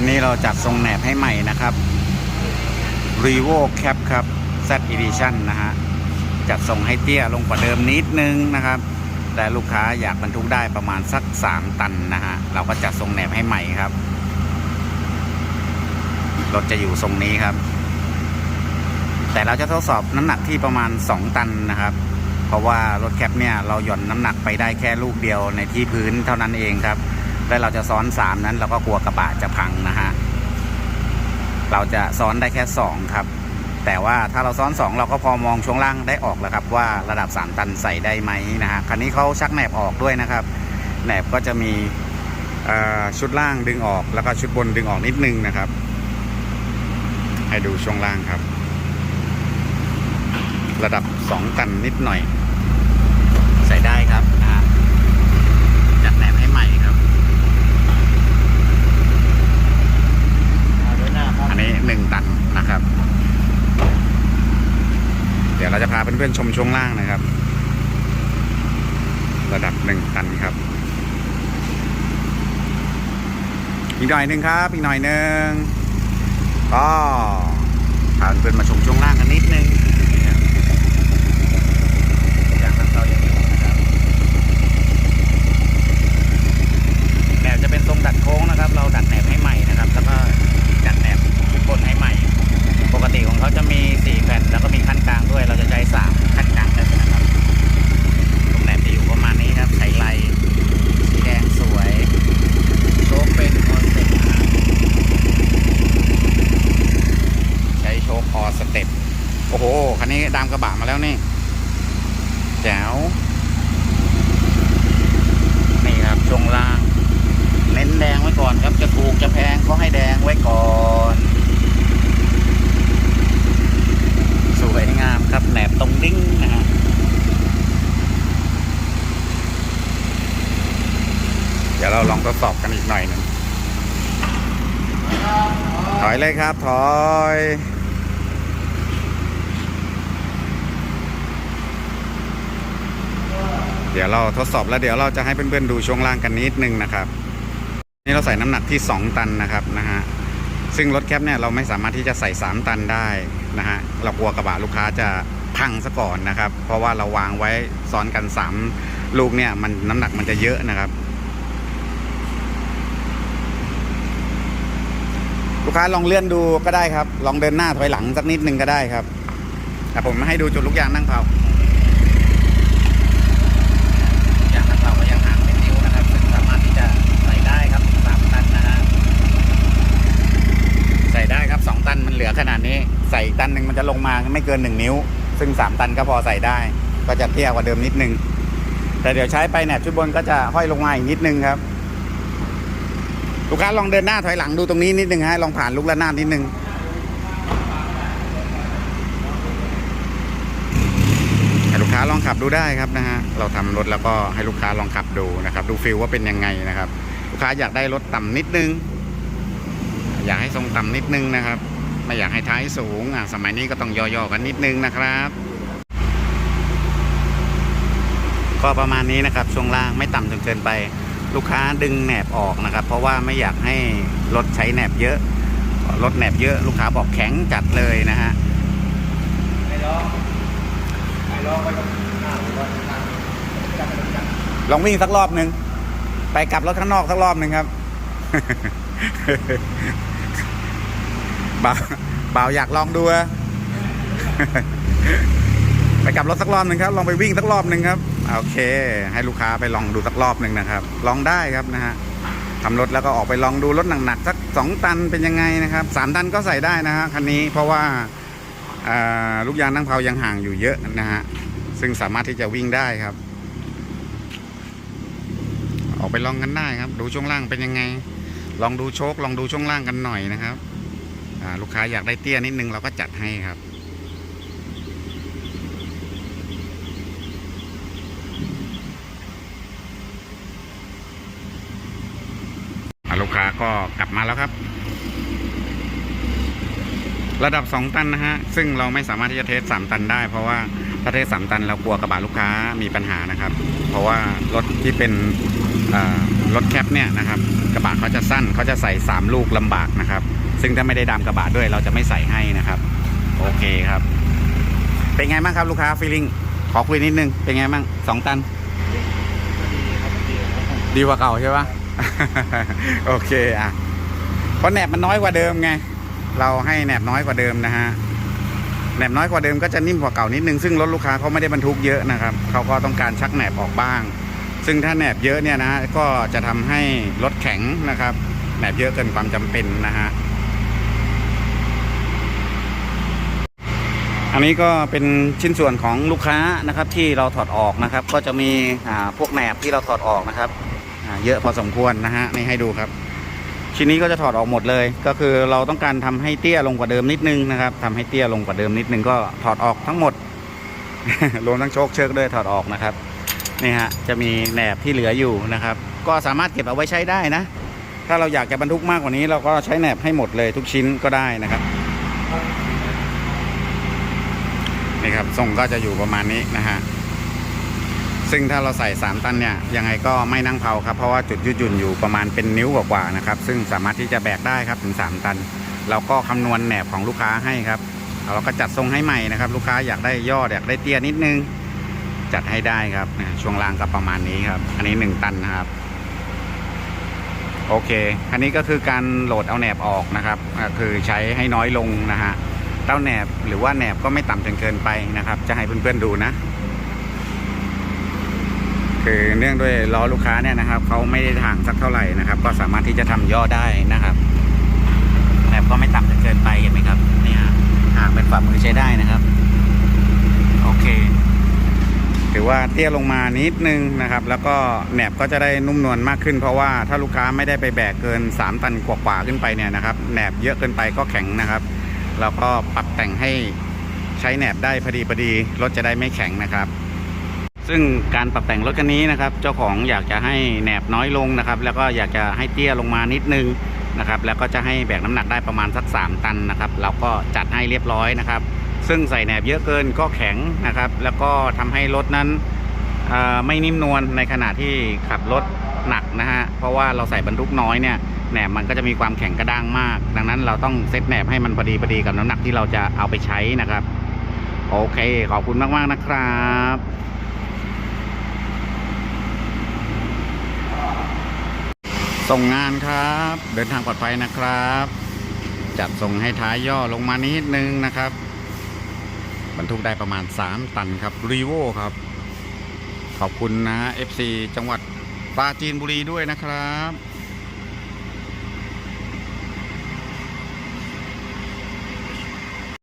ันนี้เราจัดทรงแหนบให้ใหม่นะครับ r e v o Cap ครับ Z Edition นะฮะ จัดทรงให้เตี้ยลงกว่าเดิมนิดนึงนะครับ แต่ลูกค้าอยากบรรทุกได้ประมาณสัก 3 ตันนะฮะ เราก็จัดทรงแหนบให้ใหม่ครับรถจะอยู่ทรงนี้ครับ แต่เราจะทดสอบน้ำหนักที่ประมาณ 2 ตันนะครับ เพราะว่ารถแคปเนี่ยเราหย่อนน้ำหนักไปได้แค่ลูกเดียวในที่พื้นเท่านั้นเองครับ และเราจะซ้อนสามนั้น เราก็กลัวกระบะจะพังนะฮะ เราจะซ้อนได้แค่สองครับ แต่ว่าถ้าเราซ้อนสองเราก็พอมองช่วงล่างได้ออกแล้วครับ ว่าระดับ3ตันใส่ได้ไหมนะฮะคันนี้เขาชักแหนบออกด้วยนะครับแหนบก็จะมีชุดล่างดึงออกแล้วก็ชุดบนดึงออกนิดนึงนะครับ ให้ดูช่วงล่างครับ ระดับ 2 ตันนิดหน่อย ใส่ได้ครับนะฮะจัดแหนบให้ใหม่ครับ เอาด้วยหน้าครับ อันนี้ 1 ตันนะครับ เดี๋ยวเราจะ พาเพื่อนๆชมช่วงล่างนะครับ ระดับหนึ่งตันครับ อีกหน่อยหนึ่งครับ อีกหน่อยหนึ่งก็พาเพื่อนมาชมช่วงล่างกันนิดนึงนั้นเรายังอยู่นะครับแหนบจะเป็นทรงดัดโค้งนะครับ เราดัดแหนบให้ใหม่นะครับ แล้วก็จัดแหนบชุดบนให้ใหม่ ปกติของเขาจะมีสี่แผ่นแล้วก็มีขั้นกลางด้วย เราจะใช้สามขั้นกลางเลยนะครับตรงแหนบจะอยู่ประมาณนี้ครับไขไลสีแดงสวยโชคเป็นคอนเซ็ปต์นะครับใช้โชคออสเต็ปโอ้โห คันนี้ดามกระบะมาแล้ว นี่แจ๋วนี่ครับช่วงล่าง เน้นแดงไว้ก่อนครับจะถูกจะแพงก็ให้แดงไว้ก่อน สวยงามครับแหนบตรงดิ้งนะฮะเดี๋ยวเราลองทดสอบกันอีกหน่อยหนึ่งถอยเลยครับ ถอย เดี๋ยวเราทดสอบแล้วเดี๋ยวเราจะให้เพื่อนๆดูช่วงล่างกันนิดนึงนะครับ นี่เราใส่น้ำหนักที่ 2 ตันนะครับนะฮะซึ่งรถแคปเนี่ยเราไม่สามารถที่จะใส่ 3 ตันได้นะฮะเรากลัวกระบะลูกค้าจะพังซะก่อนนะครับ เพราะว่าเราวางไว้ซ้อนกัน 3 ลูกเนี่ยมันน้ำหนักมันจะเยอะนะครับลูกค้าลองเลื่อนดูก็ได้ครับ ลองเดินหน้าถอยหลังสักนิดนึงก็ได้ครับแต่ผมให้ดูจุดลูกยางนั่งเผายางนั่งเผาก็ยังห่างเป็นนิ้วนะครับ ซึ่งสามารถที่จะใส่ได้ครับสามตันนะฮะ ใส่ได้ครับ 2 ตันมัน เหลือขนาดนี้ใส่ตันหนึ่งมันจะลงมาไม่เกิน 1 นิ้ว ซึ่ง 3 ตันก็พอใส่ได้ ก็จะเตี้ยกว่าเดิมนิดนึง แต่เดี๋ยวใช้ไปแหนบชุดบนก็จะห้อยลงมาอีกนิดนึงครับ ลูกค้าลองเดินหน้าถอยหลังดูตรงนี้นิดนึงฮะลองผ่านลูกระนาดนิดนึงให้ลูกค้าลองขับดูได้ครับนะฮะ เราทำรถแล้วก็ให้ลูกค้าลองขับดูนะครับ ดูฟิลว่าเป็นยังไงนะครับ ลูกค้าอยากได้รถต่ำนิดนึง อยากให้ทรงต่ำนิดนึงนะครับ ไม่อยากให้ท้ายสูงอะสมัยนี้ก็ต้องย่อๆกันนิดนึงนะครับก็ประมาณนี้นะครับช่วงล่างไม่ต่ำจนเกินไป ลูกค้าดึงแหนบออกนะครับ เพราะว่าไม่อยากให้รถใช้แหนบเยอะรถแหนบเยอะ ลูกค้าบอกแข็งจัดเลยนะฮะลองวิ่งสักรอบหนึ่งไปกลับรถข้างนอกสักรอบหนึ่งครับ บ่าวบ่าวอยากลองดูอะไปกลับรถสักรอบหนึ่งครับลองไปวิ่งสักรอบหนึ่งครับโอเค ให้ลูกค้าไปลองดูสักรอบหนึ่งนะครับ ลองได้ครับนะฮะทำรถแล้วก็ออกไปลองดูรถหนักๆสักสองตันเป็นยังไงนะครับสามตันก็ใส่ได้นะฮะคันนี้เพราะว่าลูกยางนั่งเผายังห่างอยู่เยอะนะฮะซึ่งสามารถที่จะวิ่งได้ครับ ออกไปลองกันได้ครับ ดูช่วงล่างเป็นยังไง ลองดูโชคลองดูช่วงล่างกันหน่อยนะครับ ลูกค้าอยากได้เตี้ยนิดนึงเราก็จัดให้ครับ ลูกค้าก็กลับมาแล้วครับ ระดับ 2 ตันนะฮะ ซึ่งเราไม่สามารถที่จะเทส 3 ตันได้ เพราะว่าถ้าเทส 3 ตันเรากลัวกระบะลูกค้ามีปัญหานะครับ เพราะว่ารถที่เป็นรถแคปเนี่ยนะครับ กระบะเขาจะสั้นเขาจะใส่ 3 ลูกลำบากนะครับ ซึ่งถ้าไม่ได้ดามกระบะด้วยเราจะไม่ใส่ให้นะครับ โอเคครับ เป็นไงบ้างครับลูกค้าฟีลิ่งขอคุยนิดนึง เป็นไงบ้างสองตัน ดีกว่าเก่าใช่ปะโอเคอะเพราะแหนบมันน้อยกว่าเดิมไง เราให้แหนบน้อยกว่าเดิมนะฮะแหนบน้อยกว่าเดิมก็จะนิ่มกว่าเก่านิดนึงซึ่งรถลูกค้าเขาไม่ได้บรรทุกเยอะนะครับเขาก็ต้องการชักแหนบออกบ้าง ซึ่งถ้าแหนบเยอะเนี่ยนะก็จะทำให้รถแข็งนะครับแหนบเยอะเกินความจำเป็นนะฮะ อันนี้ก็เป็นชิ้นส่วนของลูกค้านะครับที่เราถอดออกนะครับ ก็จะมีพวกแหนบที่เราถอดออกนะครับเยอะพอสมควรนะฮะนี่ให้ดูครับ ชิ้นนี้ก็จะถอดออกหมดเลย ก็คือเราต้องการทำให้เตี้ยลงกว่าเดิมนิดนึงนะครับทำให้เตี้ยลงกว่าเดิมนิดนึงก็ถอดออกทั้งหมด รวมทั้งโชคเชิกด้วยถอดออกนะครับนี่ฮะจะมีแหนบที่เหลืออยู่นะครับ ก็สามารถเก็บเอาไว้ใช้ได้นะ ถ้าเราอยากจะบรรทุกมากกว่านี้ เราก็ใช้แหนบให้หมดเลยทุกชิ้นก็ได้นะครับ นี่ครับทรงก็จะอยู่ประมาณนี้นะฮะซึ่งถ้าเราใส่ 3 ตันเนี่ยยังไงก็ไม่นั่งเผาครับเพราะว่าจุดยืดหยุ่นอยู่ประมาณเป็นนิ้วกว่าๆนะครับ ซึ่งสามารถที่จะแบกได้ครับถึง 3 ตัน เราก็คำนวณแหนบของลูกค้าให้ครับเราก็จัดทรงให้ใหม่นะครับ ลูกค้าอยากได้ยอดอยากได้เตี้ยนิดนึง จัดให้ได้ครับช่วงล่างก็ประมาณนี้ครับ อันนี้ 1 ตันนะครับโอเค อันนี้ก็คือการโหลดเอาแหนบออกนะครับ คือใช้ให้น้อยลงนะฮะ เต้าแหนบ หรือว่าแหนบก็ไม่ต่ำจนเกินไปนะครับ จะให้เพื่อนๆดูนะ คือเนื่องด้วยล้อลูกค้าเนี่ยนะครับเขาไม่ได้ทางสักเท่าไหร่นะครับ ก็สามารถที่จะทำย่อได้นะครับแหนบก็ไม่ต่ำจนเกินไปเห็นไหมครับนี่ฮะห่างเป็นฝ่ามือใช้ได้นะครับโอเค ถือว่าเตี้ยลงมานิดนึงนะครับ แล้วก็แหนบก็จะได้นุ่มนวลมากขึ้น เพราะว่าถ้าลูกค้าไม่ได้ไปแบกเกิน 3 ตันกว่าๆขึ้นไปเนี่ยนะครับแหนบเยอะเกินไปก็แข็งนะครับ เราก็ปรับแต่งให้ใช้แหนบได้พอดีพอดีรถจะได้ไม่แข็งนะครับ ซึ่งการปรับแต่งรถคันนี้นะครับ เจ้าของอยากจะให้แหนบน้อยลงนะครับ แล้วก็อยากจะให้เตี้ยลงมานิดนึงนะครับ แล้วก็จะให้แบกน้ำหนักได้ประมาณสัก 3 ตันนะครับ เราก็จัดให้เรียบร้อยนะครับ ซึ่งใส่แหนบเยอะเกินก็แข็งนะครับ แล้วก็ทำให้รถนั้นไม่นิ่มนวลในขณะที่ขับรถหนักนะฮะเพราะว่าเราใส่บรรทุกน้อยเนี่ย แหนบมันก็จะมีความแข็งกระด้างมาก ดังนั้นเราต้องเซตแหนบให้มันพอดีพอดีกับน้ำหนักที่เราจะเอาไปใช้นะครับ โอเค ขอบคุณมากๆนะครับส่งงานครับ เดินทางปลอดภัยนะครับ จัดส่งให้ท้ายย่อลงมานิดนึงนะครับ บรรทุกได้ประมาณ 3 ตันครับรีโวครับ ขอบคุณนะ FC จังหวัดปราจีนบุรีด้วยนะครับ